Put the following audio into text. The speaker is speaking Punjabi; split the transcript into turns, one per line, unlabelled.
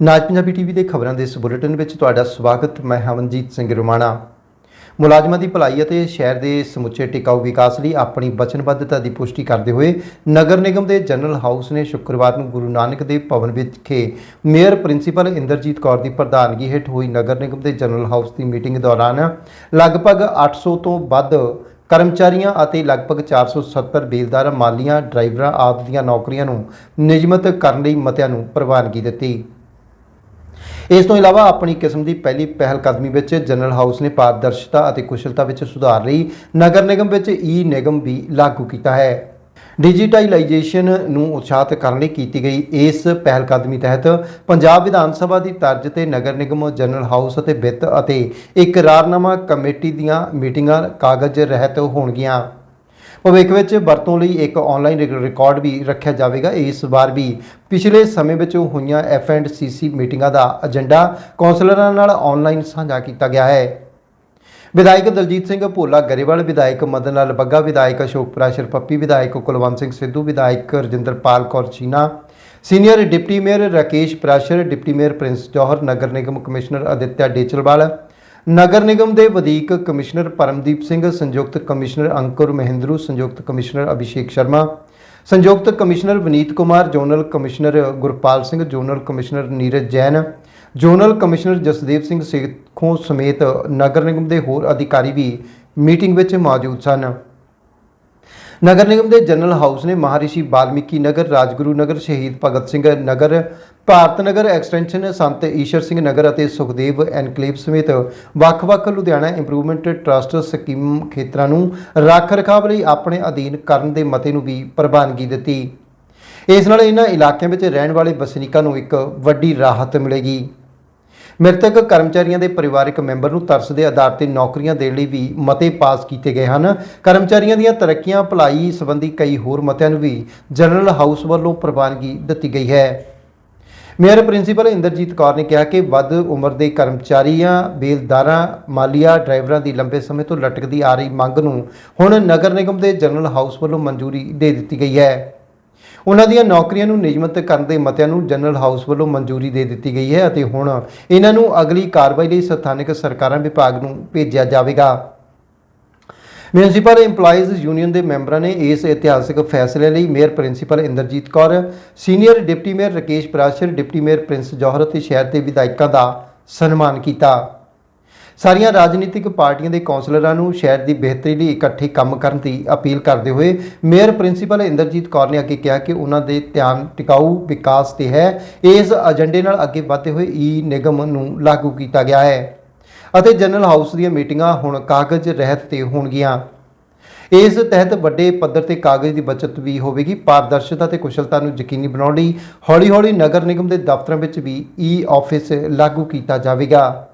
ਨਾਜ ਪੰਜਾਬੀ ਟੀਵੀ ਦੇ ਖਬਰਾਂ ਦੇ ਇਸ ਬੁਲੇਟਿਨ ਵਿੱਚ ਤੁਹਾਡਾ ਸਵਾਗਤ। ਮੈਂ ਹਵਨਜੀਤ ਸਿੰਘ ਰੋਮਾਣਾ। ਮੁਲਾਜ਼ਮਾਂ ਦੀ ਭਲਾਈ ਅਤੇ ਸ਼ਹਿਰ ਦੇ ਸਮੁੱਚੇ ਟਿਕਾਊ ਵਿਕਾਸ ਲਈ ਆਪਣੀ ਵਚਨਬੱਧਤਾ ਦੀ ਪੁਸ਼ਟੀ ਕਰਦੇ ਹੋਏ ਨਗਰ ਨਿਗਮ ਦੇ ਜਨਰਲ ਹਾਊਸ ਨੇ ਸ਼ੁੱਕਰਵਾਰ ਨੂੰ ਗੁਰੂ ਨਾਨਕ ਦੇਵ ਭਵਨ ਵਿਖੇ ਮੇਅਰ ਪ੍ਰਿੰਸੀਪਲ ਇੰਦਰਜੀਤ ਕੌਰ ਦੀ ਪ੍ਰਧਾਨਗੀ ਹੇਠ ਹੋਈ ਨਗਰ ਨਿਗਮ ਦੇ ਜਨਰਲ ਹਾਊਸ ਦੀ ਮੀਟਿੰਗ ਦੌਰਾਨ ਲਗਭਗ 800 ਤੋਂ ਵੱਧ ਕਰਮਚਾਰੀਆਂ ਅਤੇ ਲਗਭਗ 470 ਬੇਲਦਾਰ ਮਾਲੀਆਂ, ਡਰਾਈਵਰਾਂ ਆਦਿ ਦੀਆਂ ਨੌਕਰੀਆਂ ਨੂੰ ਨਿਯਮਤ ਕਰਨ ਲਈ ਮਤਿਆਂ ਨੂੰ ਪ੍ਰਵਾਨਗੀ ਦਿੱਤੀ। ਇਸ ਤੋਂ ਇਲਾਵਾ ਆਪਣੀ ਕਿਸਮ ਦੀ ਪਹਿਲੀ ਪਹਿਲ ਕਦਮੀ ਵਿੱਚ ਜਨਰਲ ਹਾਊਸ ਨੇ ਪਾਰਦਰਸ਼ਤਾ ਅਤੇ ਕੁਸ਼ਲਤਾ ਵਿੱਚ ਸੁਧਾਰ ਲਈ ਨਗਰ ਨਿਗਮ ਵਿੱਚ ਈ ਨਿਗਮ ਵੀ ਲਾਗੂ ਕੀਤਾ ਹੈ। ਡਿਜੀਟਾਈਲਾਈਜੇਸ਼ਨ ਨੂੰ ਉਤਸ਼ਾਹਿਤ ਕਰਨ ਲਈ ਕੀਤੀ ਗਈ ਇਸ ਪਹਿਲ ਕਦਮੀ ਤਹਿਤ ਪੰਜਾਬ ਵਿਧਾਨ ਸਭਾ ਦੀ ਤਰਜ਼ ਤੇ ਨਗਰ ਨਿਗਮ, ਜਨਰਲ ਹਾਊਸ ਅਤੇ ਵਿੱਤ ਅਤੇ ਇਕਰਾਰਨਾਮਾ ਕਮੇਟੀ ਦੀਆਂ ਮੀਟਿੰਗਾਂ ਕਾਗਜ਼ ਰਹਿਤ ਹੋਣਗੀਆਂ। ਭਵਿੱਖ ਵਿੱਚ ਵਰਤੋਂ ਲਈ ਇੱਕ ਆਨਲਾਈਨ ਰਿਕਾਰਡ ਵੀ ਰੱਖਿਆ ਜਾਵੇਗਾ। ਇਸ ਵਾਰ ਵੀ ਪਿਛਲੇ ਸਮੇਂ ਵਿੱਚ ਹੋਈਆਂ ਐਫ ਐਂਡ ਸੀਸੀ ਮੀਟਿੰਗਾਂ ਦਾ ਏਜੰਡਾ ਕੌਂਸਲਰਾਂ ਨਾਲ ਆਨਲਾਈਨ ਸਾਂਝਾ ਕੀਤਾ ਗਿਆ ਹੈ। ਵਿਧਾਇਕ ਦਲਜੀਤ ਸਿੰਘ ਭੋਲਾ ਗਰੇਵਾਲ, ਵਿਧਾਇਕ ਮਦਨ ਲਾਲ ਬੱਗਾ, ਵਿਧਾਇਕ ਅਸ਼ੋਕ ਪ੍ਰਾਸ਼ਰ ਪੱਪੀ ਵਿਧਾਇਕ ਕੁਲਵੰਤ ਸਿੰਘ ਸਿੱਧੂ, ਵਿਧਾਇਕ Rajinderpal Kaur Chheena, senior deputy mayor Rakesh Prashar, deputy mayor Prince Johar, ਨਗਰ ਨਿਗਮ ਕਮਿਸ਼ਨਰ ਅਦਿੱਤਿਆ ਡੇਚਲਵਾਲ ਨਗਰ ਨਿਗਮ ਦੇ ਵਧੀਕ ਕਮਿਸ਼ਨਰ ਪਰਮਦੀਪ ਸਿੰਘ, ਸੰਯੁਕਤ ਕਮਿਸ਼ਨਰ ਅੰਕੁਰ ਮਹਿੰਦਰੂ, ਸੰਯੁਕਤ ਕਮਿਸ਼ਨਰ ਅਭਿਸ਼ੇਕ ਸ਼ਰਮਾ, ਸੰਯੁਕਤ commissioner Vineet Kumar, zonal commissioner Gurpal Singh, zonal commissioner Neeraj Jain, zonal commissioner Jasdev Singh Sekhon ਸਮੇਤ ਨਗਰ ਨਿਗਮ ਦੇ ਹੋਰ ਅਧਿਕਾਰੀ ਵੀ ਮੀਟਿੰਗ ਵਿੱਚ ਮੌਜੂਦ ਸਨ। ਨਗਰ ਨਿਗਮ ਦੇ ਜਨਰਲ ਹਾਊਸ ਨੇ ਮਹਾਰਿਸ਼ੀ ਵਾਲਮੀਕੀ ਨਗਰ, ਰਾਜਗੁਰੂ ਨਗਰ, ਸ਼ਹੀਦ ਭਗਤ ਸਿੰਘ ਨਗਰ, ਭਾਰਤ ਨਗਰ ਐਕਸਟੈਂਸ਼ਨ, ਸੰਤ ਈਸ਼ਰ ਸਿੰਘ ਨਗਰ ਅਤੇ ਸੁਖਦੇਵ ਐਨਕਲੇਵ ਸਮੇਤ ਵੱਖ-ਵੱਖ ਲੁਧਿਆਣਾ ਇੰਪਰੂਵਮੈਂਟ ਟਰਸਟ ਸਕੀਮ ਖੇਤਰਾਂ ਨੂੰ ਰੱਖ ਰਖਾਵ ਲਈ ਆਪਣੇ ਅਧੀਨ ਕਰਨ ਦੇ ਮਤੇ ਨੂੰ ਵੀ ਪ੍ਰਵਾਨਗੀ ਦਿੱਤੀ। ਇਸ ਨਾਲ ਇਹਨਾਂ ਇਲਾਕਿਆਂ ਵਿੱਚ ਰਹਿਣ ਵਾਲੇ ਵਸਨੀਕਾਂ ਨੂੰ ਇੱਕ ਵੱਡੀ ਰਾਹਤ ਮਿਲੇਗੀ। ਮ੍ਰਿਤਕ ਕਰਮਚਾਰੀਆਂ ਦੇ ਪਰਿਵਾਰਕ ਮੈਂਬਰ ਨੂੰ ਤਰਸ ਦੇ ਆਧਾਰ ਤੇ ਨੌਕਰੀਆਂ ਦੇਣ ਲਈ ਵੀ ਮਤੇ ਪਾਸ ਕੀਤੇ ਗਏ ਹਨ। ਕਰਮਚਾਰੀਆਂ ਦੀਆਂ ਤਰੱਕੀਆਂ, ਭਲਾਈ ਸੰਬੰਧੀ ਕਈ ਹੋਰ ਮਤਿਆਂ ਨੂੰ ਵੀ ਜਨਰਲ ਹਾਊਸ ਵੱਲੋਂ ਪ੍ਰਵਾਨਗੀ ਦਿੱਤੀ ਗਈ ਹੈ। ਮੇਅਰ ਪ੍ਰਿੰਸੀਪਲ ਇੰਦਰਜੀਤ ਕੌਰ ਨੇ ਕਿਹਾ ਕਿ ਵੱਧ ਉਮਰ ਦੇ ਕਰਮਚਾਰੀਆਂ, ਬੇਲਦਾਰਾਂ, ਮਾਲੀਆ ਡਰਾਈਵਰਾਂ ਦੀ ਲੰਬੇ ਸਮੇਂ ਤੋਂ ਲਟਕਦੀ ਆ ਰਹੀ ਮੰਗ ਨੂੰ ਹੁਣ ਨਗਰ ਨਿਗਮ ਦੇ ਜਨਰਲ ਹਾਊਸ ਵੱਲੋਂ ਮਨਜ਼ੂਰੀ ਦੇ ਦਿੱਤੀ ਗਈ ਹੈ। ਉਹਨਾਂ ਦੀਆਂ ਨੌਕਰੀਆਂ ਨੂੰ ਨਿਯਮਤ ਕਰਨ ਦੇ ਮਤਿਆਂ ਨੂੰ ਜਨਰਲ ਹਾਊਸ ਵੱਲੋਂ ਮਨਜ਼ੂਰੀ ਦੇ ਦਿੱਤੀ ਗਈ ਹੈ ਅਤੇ ਹੁਣ ਇਹਨਾਂ ਨੂੰ ਅਗਲੀ ਕਾਰਵਾਈ ਲਈ ਸਥਾਨਕ ਸਰਕਾਰਾਂ ਵਿਭਾਗ ਨੂੰ ਭੇਜਿਆ ਜਾਵੇਗਾ। ਮਿਊਨਿਸਪਲ EMPLOYEES ਯੂਨੀਅਨ ਦੇ ਮੈਂਬਰਾਂ ਨੇ ਇਸ ਇਤਿਹਾਸਕ ਫੈਸਲੇ ਲਈ mayor principal Inderjit Kaur, senior deputy mayor Rakesh Prashar, deputy mayor Prince Johar ਅਤੇ ਸ਼ਹਿਰ ਦੇ ਵਿਧਾਇਕਾਂ ਦਾ ਸਨਮਾਨ ਕੀਤਾ। ਸਾਰੀਆਂ ਰਾਜਨੀਤਿਕ ਪਾਰਟੀਆਂ ਦੇ ਕੌਂਸਲਰਾਂ ਨੂੰ ਸ਼ਹਿਰ ਦੀ ਬਿਹਤਰੀ ਲਈ ਇਕੱਠੇ ਕੰਮ ਕਰਨ ਦੀ ਅਪੀਲ ਕਰਦੇ ਹੋਏ ਮੇਅਰ ਪ੍ਰਿੰਸੀਪਲ ਇੰਦਰਜੀਤ ਕੌਰ ਨੇ ਅੱਗੇ ਕਿਹਾ ਕਿ ਉਹਨਾਂ ਦੇ ਧਿਆਨ ਟਿਕਾਊ ਵਿਕਾਸ ਤੇ ਹੈ। ਇਸ ਏਜੰਡੇ ਨਾਲ ਅੱਗੇ ਵਧਦੇ ਹੋਏ ਈ ਨਿਗਮ ਨੂੰ ਲਾਗੂ ਕੀਤਾ ਗਿਆ ਹੈ ਅਤੇ ਜਨਰਲ ਹਾਊਸ ਦੀਆਂ ਮੀਟਿੰਗਾਂ ਹੁਣ ਕਾਗਜ਼ ਰਹਿਤ ਤੇ ਹੋਣਗੀਆਂ। ਇਸ ਤਹਿਤ ਵੱਡੇ ਪੱਧਰ ਤੇ ਕਾਗਜ਼ ਦੀ ਬਚਤ ਵੀ ਹੋਵੇਗੀ। ਪਾਰਦਰਸ਼ਤਾ ਤੇ ਕੁਸ਼ਲਤਾ ਨੂੰ ਯਕੀਨੀ ਬਣਾਉਣ ਲਈ ਹੌਲੀ-ਹੌਲੀ ਨਗਰ ਨਿਗਮ ਦੇ ਦਫ਼ਤਰਾਂ ਵਿੱਚ ਵੀ ਈ ਆਫਿਸ ਲਾਗੂ ਕੀਤਾ ਜਾਵੇਗਾ।